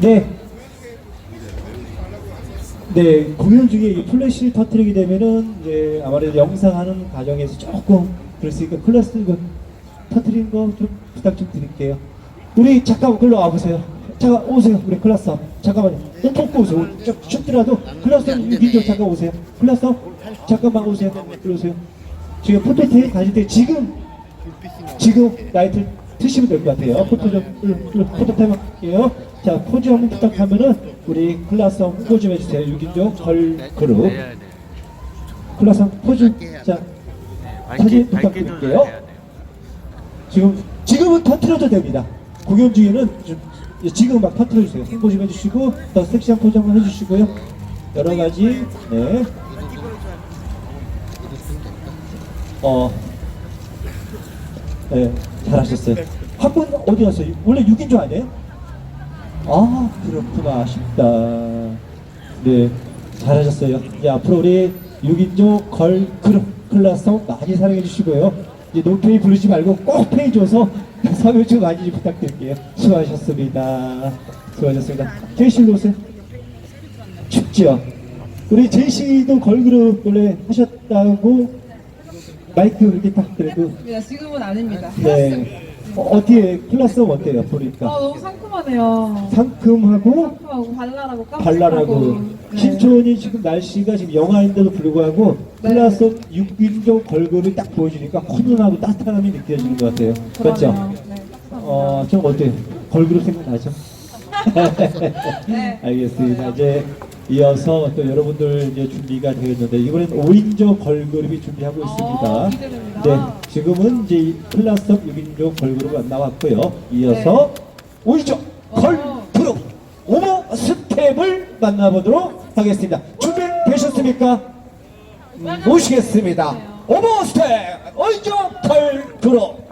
네. 네, 공연 중에 이 플래시를 터트리게 되면은 이제 아무래도 영상하는 과정에서 조금 있으니까 클래스 이거 터트리는 거 좀 부탁 좀 드릴게요. 우리 잠깐 글로 와보세요. 잠깐 오세요. 우리 클래스 잠깐만요. 좀 돕고 오세요. 좀 춥더라도 클래스 민족 잠깐 오세요. 클래스 잠깐만 오세요. 이리 오세요. 지금 포토테이 가실 때 지금 지금 라이트 트시면 될 것 같아요. 포토 좀, 음, 음, 포토 타임 할게요. 자, 포즈 한번 부탁하면은, 우리 클라스 홍보 좀 해주세요. 6인조 걸 그룹. 해야 돼요. 클라스 포즈. 자, 사진 밝게 밝게 부탁드릴게요. 지금, 지금은 터트려도 됩니다. 공연 중에는 좀, 예, 지금 막 터트려주세요. 홍보 좀 해주시고, 더 섹시한 포즈 한번 해주시고요. 여러 가지, 네. 어, 네, 잘하셨어요. 한 분 어디 갔어요? 원래 6인조 아니에요? 아, 그렇구나. 아쉽다. 네, 잘하셨어요. 이제 앞으로 우리 6인조 걸 그룹 클래스 많이 사랑해 주시고요. 이제 노페이 부르지 말고 꼭 페이 줘서 참여 좀 많이 좀 부탁드릴게요. 수고하셨습니다. 수고하셨습니다. 제이씨로 오세요. 춥죠? 우리 제이씨도 걸그룹 원래 하셨다고 마이크 이렇게 딱 그래도 아닙니다. 지금은 아닙니다. 네. 어, 어떻게 클래스 어때요? 아 보니까 너무 상큼하네요. 상큼하고 상큼하고 발랄하고 깜찍하고. 발랄하고 네. 신촌이 지금 날씨가 지금 영하인데도 불구하고 네. 클래스 6인조 걸그룹이 딱 보여주니까 훈훈하고 따뜻함이 느껴지는 것 같아요. 맞죠? 그러네요. 네. 어, 좀 어때요? 걸그룹 생각나죠? 네. 알겠습니다. 이제 이어서 또 여러분들 이제 준비가 되었는데 이번엔 5인조 걸그룹이 준비하고 있습니다. 어, 기대됩니다. 네, 지금은 이제 이 클라스업 6인조 걸그룹 나왔고요. 이어서 5인조 걸그룹 오모 스텝을 만나보도록 하겠습니다. 준비되셨습니까? 음, 모시겠습니다. 오모 스텝 5인조 걸그룹